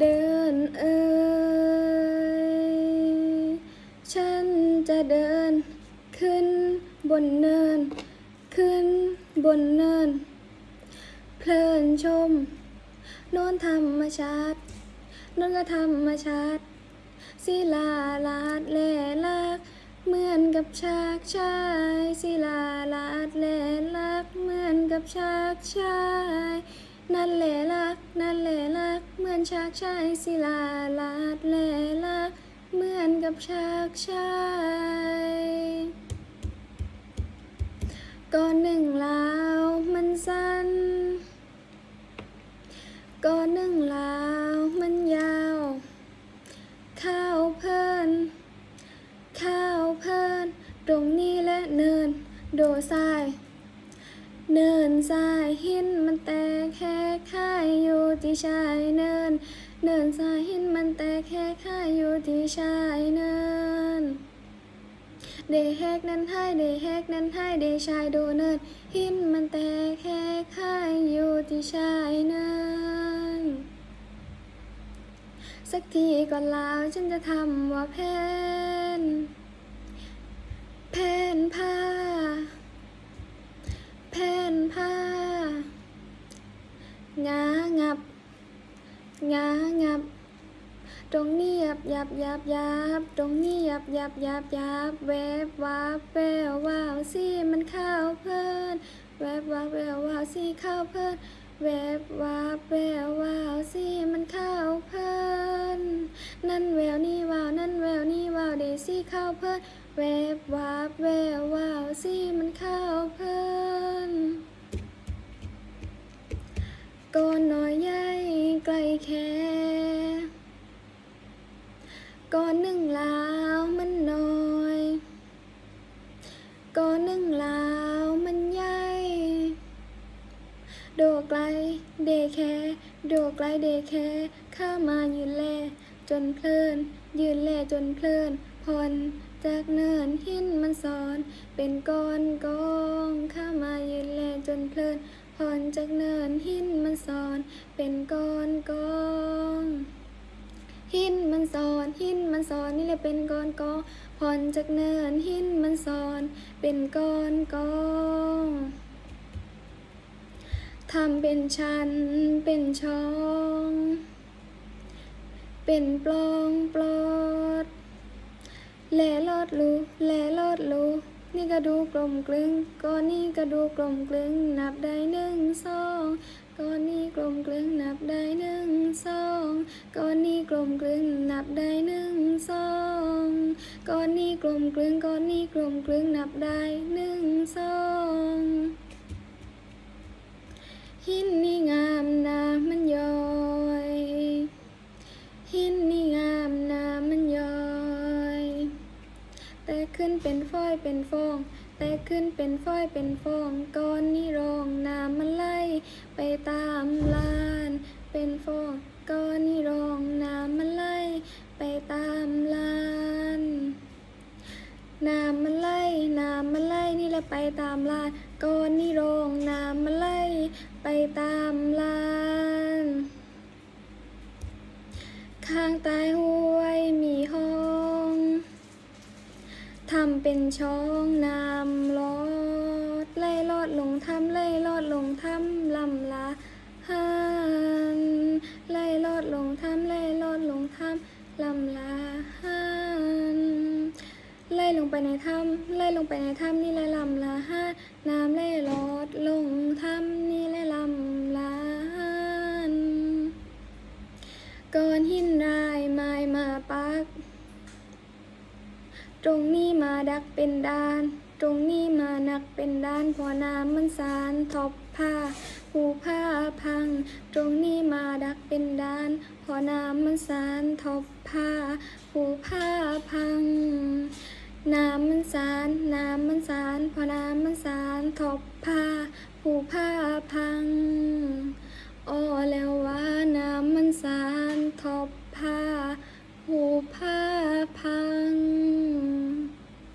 เดินเอ่ยฉันจะเดิน ขึ้นบนเนิน ขึ้นบนเนิน เพลินชม โนนธรรมชาตินนธรรมชาติศิลาลาดแหลลากเหมือนกับชากชายศิลาลาดแหลลากเหมือนกับชากชาย นั่นแหละลักนั่นแหละลัก เหมือนฉากชายศิลาลาดแลลักเหมือนกับฉากชายก่อนหนึ่งลาวมันสั้นก่อนหนึ่งลาวมันยาว ข้าวเพลินข้าวเพลินตรงนี้และเนิน โดทราย เนินทรายหินมันแตกแค่ค่ายอยู่ที่ชายเนิน เนินทรายหินมันแตกแค่ค่ายอยู่ที่ชายเนิน เดแฮกนั้นให้เดแฮกนั้นให้เดชายโดเนินหินมันแตกแค่ค่ายอยู่ที่ชายเนิน สักทีก่อนลาวฉันจะทำว่าแพนแพนผ้า แพนผ้างางับงางับ ตรงนี้ยับยับยับยับตรงนี้ยับยับยับยับแวบวับแวววาวสิมันเข้าเพลินแวบวับแวววาวสิเข้าเพลินแวบวับแวววาวสิมันเข้าเพลินนั่นแววนี่วาวนั่นแววนี่วาวเดซี่เข้าเพลินแวบวับแวววาวสิมันเข้าเพลิน ก่อนหนึ่งลาวมันน้อยก่อนหนึ่งลาวมันใหญ่โดไกลเดแคโดไกลเดแคเข้ามายืนแลจนเพลิน ยืนแลจนเพลินพลจากเนินหินมันสอน เป็นก้อนกองเข้ามายืนแลจนเพลินพรจากเนินหินมันสอน เป็นก้อนกอง หินมันสอนหินมันสอนนี่แหละเป็นก้อนกองพรจากเนินหินมันสอน เป็นก้อนกองทำเป็นชั้นเป็นช่อง เป็นปลองปลอด แลลอดรูแลลอดรู นี่ก็ดูกลมกลึงก้อนนี้ก็ดูกลมกลึง นับได้หนึ่งสองก้อนนี้กลมกลึงนับได้หนึ่งสองก้อนนี้กลมกลึงนับได้หนึ่งสองก้อนนี้กลมกลึงก้อนนี้กลมกลึงนับได้หนึ่งสองหินนี่งามนามันยอ เป็นฝ้อยเป็นฟอง แต่ขึ้นเป็นฝ้อยเป็นฟองก้อนนี่รองน้ำมันไหลไปตามลาน เป็นฟองก้อนนี่รองน้ำมันไหลไปตามลานน้ำมันไหลน้ำมันไหลนี่แหละไปตามลานก้อนนี่รองน้ำมันไหลไปตามลาน เป็นช่องน้ำลอดไล่ลอดลงถ้ำไล่ลอดลงถ้ำลำละหันไล่ลอดลงถ้ำไล่ลอดลงถ้ำลำละหันไล่ลงไปในถ้ำไล่ลงไปในถ้ำนี่แหละลำละหันน้ำไล่ลอดลงถ้ำนี่แหละลำ ตรงนี้มาดักเป็นดาน ตรงนี้มานักเป็นดานพอน้ำมันสารทบผ้าหูผ้าพัง ตรงนี้มาดักเป็นดาน พอน้ำมันสารทบผ้าหูผ้าพัง น้ำมันสาร น้ำมันสาร พอน้ำมันสารทบผ้าหูผ้าพัง